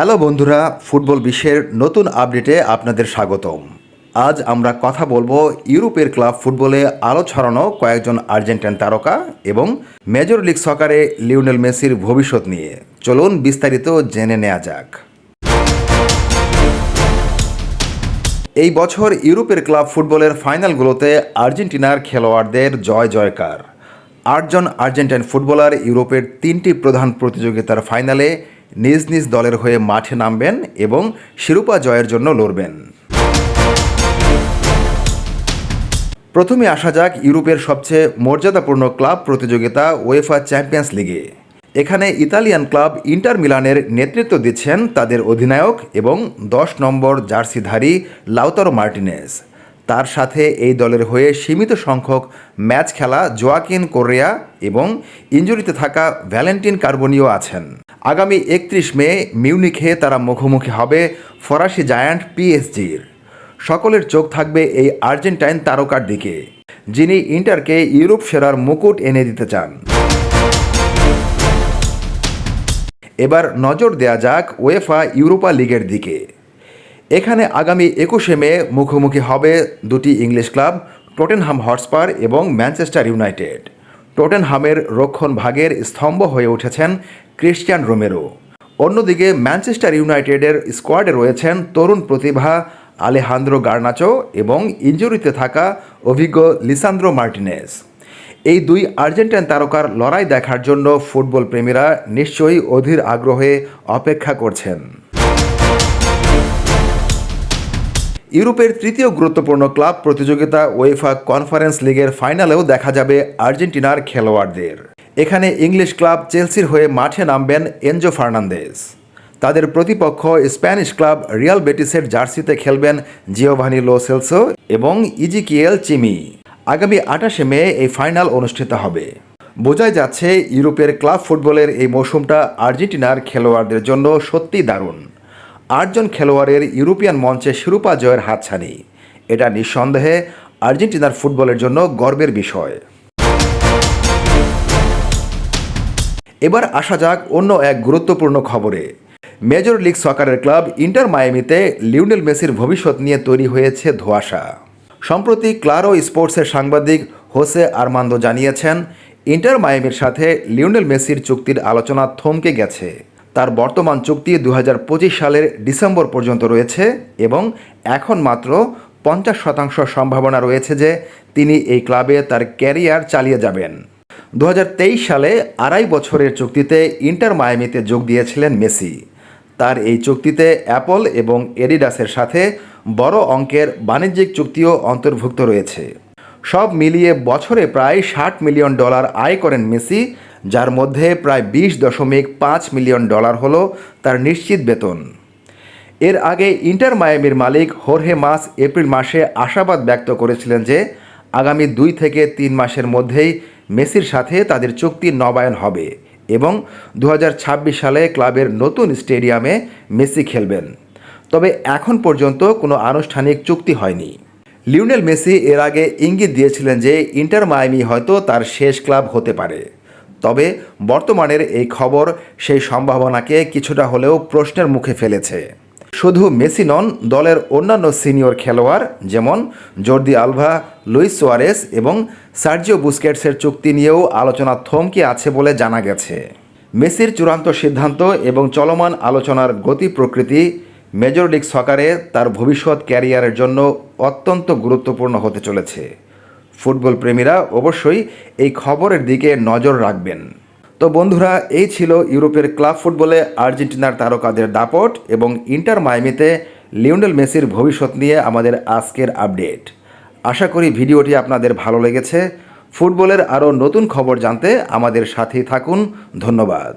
Hello বন্ধুরা, football বিশ্বের নতুন আপডেটে আপনাদের স্বাগতম। আজ আমরা কথা বলব ইউরোপের ক্লাব ফুটবলে আলো ছড়ানো কয়েকজন আর্জেন্টাইন তারকা এবং মেজর লিগ সকারে লিওনেল মেসির ভবিষ্যৎ নিয়ে। চলুন বিস্তারিত জেনে নেওয়া যাক। এই বছর ইউরোপের ক্লাব ফুটবলের ফাইনালগুলোতে আর্জেন্টিনার খেলোয়াড়দের জয় জয়কার। আটজন আর্জেন্টাইন ফুটবলার ইউরোপের তিনটি প্রধান প্রতিযোগিতার ফাইনালে নিজ নিজ দলের হয়ে মাঠে নামবেন এবং শিরোপা জয়ের জন্য লড়বেন। প্রথমে আসা যাক ইউরোপের সবচেয়ে মর্যাদাপূর্ণ ক্লাব প্রতিযোগিতা ওয়েফা চ্যাম্পিয়ন্স লিগে এখানে ইতালিয়ান ক্লাব ইন্টার মিলানের নেতৃত্ব দিচ্ছেন তাদের অধিনায়ক এবং দশ নম্বর জার্সিধারী লাউতারো মার্টিনেস তার সাথে এই দলের হয়ে সীমিত সংখ্যক ম্যাচ খেলা জোয়াকিন কোরিয়া এবং ইঞ্জুরিতে থাকা ভ্যালেন্টিন কার্বনিও আছেন। আগামী একত্রিশ মে মিউনিখে তারা মুখোমুখি হবে ফরাসি জায়ান্ট পিএসজির। সকলের চোখ থাকবে এই আর্জেন্টাইন তারকার দিকে, যিনি ইন্টারকে ইউরোপ সেরার মুকুট এনে দিতে চান। এবার নজর দেয়া যাক ওয়েফা ইউরোপা লিগের দিকে। এখানে আগামী একুশে মে মুখোমুখি হবে দুটি ইংলিশ ক্লাব, টোটেনহাম হটস্পার এবং ম্যানচেস্টার ইউনাইটেড। টোটেনহামের রক্ষণ ভাগের স্তম্ভ হয়ে উঠেছেন ক্রিশ্চিয়ান রোমেরো। অন্যদিকে ম্যানচেস্টার ইউনাইটেডের স্কোয়াডে রয়েছেন তরুণ প্রতিভা আলেহান্দ্রো গার্নাচো এবং ইঞ্জুরিতে থাকা অভিজ্ঞ লিসান্দ্রো মার্টিনেস। এই দুই আর্জেন্টাইন তারকার লড়াই দেখার জন্য ফুটবল প্রেমীরা নিশ্চয়ই অধীর আগ্রহে অপেক্ষা করছেন। ইউরোপের তৃতীয় গুরুত্বপূর্ণ ক্লাব প্রতিযোগিতা ওয়েফা কনফারেন্স লিগের ফাইনালেও দেখা যাবে আর্জেন্টিনার খেলোয়াড়দের। এখানে ইংলিশ ক্লাব চেলসির হয়ে মাঠে নামবেন এনজো ফার্নান্দেস তাদের প্রতিপক্ষ স্প্যানিশ ক্লাব রিয়াল বেটিসের জার্সিতে খেলবেন জিওভানি লো সেলসো এবং ইজিকিয়েল চিমি। আগামী আঠাশে মে এই ফাইনাল অনুষ্ঠিত হবে। বোঝাই যাচ্ছে, ইউরোপের ক্লাব ফুটবলের এই মৌসুমটা আর্জেন্টিনার খেলোয়াড়দের জন্য সত্যিই দারুণ। আটজন খেলোয়াড়ের ইউরোপিয়ান মঞ্চে শিরোপা জয়ের হাতছানি। এটা নিঃসন্দেহে আর্জেন্টিনার ফুটবলের জন্য গর্বের বিষয়। এবার আসা যাক অন্য এক গুরুত্বপূর্ণ খবরে। মেজর লিগ সকারের ক্লাব ইন্টার মায়ামিতে লিওনেল মেসির ভবিষ্যৎ নিয়ে তৈরি হয়েছে ধোঁয়াশা। সম্প্রতি ক্লারো স্পোর্টসের সাংবাদিক হোসে আরমান্দো জানিয়েছেন, ইন্টার মায়ামির সাথে লিওনেল মেসির চুক্তির আলোচনা থমকে গেছে। তার বর্তমান চুক্তি দু হাজার পঁচিশ সালের ডিসেম্বর পর্যন্ত রয়েছে এবং এখন মাত্র পঞ্চাশ শতাংশ সম্ভাবনা রয়েছে যে তিনি এই ক্লাবে তার ক্যারিয়ার চালিয়ে যাবেন। দু হাজার তেইশ সালে আড়াই বছরের চুক্তিতে ইন্টার মায়ামিতে যোগ দিয়েছিলেন মেসি। তার এই চুক্তিতে অ্যাপল এবং এডিডাসের সাথে বড় অঙ্কের বাণিজ্যিক চুক্তিও অন্তর্ভুক্ত রয়েছে। সব মিলিয়ে বছরে প্রায় ষাট মিলিয়ন ডলার আয় করেন মেসি যার মধ্যে প্রায় বিশ দশমিক পাঁচ মিলিয়ন ডলার হল তার নিশ্চিত বেতন। এর আগে ইন্টার মায়ামির মালিক হোরহে মাস এপ্রিল মাসে আশাবাদ ব্যক্ত করেছিলেন যে আগামী দুই থেকে তিন মাসের মধ্যেই মেসির সাথে তাদের চুক্তি নবায়ন হবে এবং দু হাজার ছাব্বিশ সালে ক্লাবের নতুন স্টেডিয়ামে মেসি খেলবেন। তবে এখন পর্যন্ত কোনো আনুষ্ঠানিক চুক্তি হয়নি। লিওনেল মেসি এর আগে ইঙ্গিত দিয়েছিলেন যে ইন্টার মায়ামি হয়তো তার শেষ ক্লাব হতে পারে। তবে বর্তমানের এই খবর সেই সম্ভাবনাকে কিছুটা হলেও প্রশ্নের মুখে ফেলেছে। শুধু মেসি নন, দলের অন্যান্য সিনিয়র খেলোয়াড় যেমন জর্দি আলভা, লুইস সোয়ারেস এবং সার্জিও বুস্কেটসের চুক্তি নিয়েও আলোচনা থমকে আছে বলে জানা গেছে। মেসির চূড়ান্ত সিদ্ধান্ত এবং চলমান আলোচনার গতি প্রকৃতি মেজর লিগ সকারে তার ভবিষ্যৎ ক্যারিয়ারের জন্য অত্যন্ত গুরুত্বপূর্ণ হতে চলেছে। ফুটবল প্রেমীরা অবশ্যই এই খবরের দিকে নজর রাখবেন। তো বন্ধুরা, এই ছিল ইউরোপের ক্লাব ফুটবলে আর্জেন্টিনার তারকাদের দাপট এবং ইন্টার মায়ামিতে লিওনেল মেসির ভবিষ্যৎ নিয়ে আমাদের আজকের আপডেট। আশা করি ভিডিওটি আপনাদের ভালো লেগেছে। ফুটবলের আরও নতুন খবর জানতে আমাদের সাথেই থাকুন। ধন্যবাদ।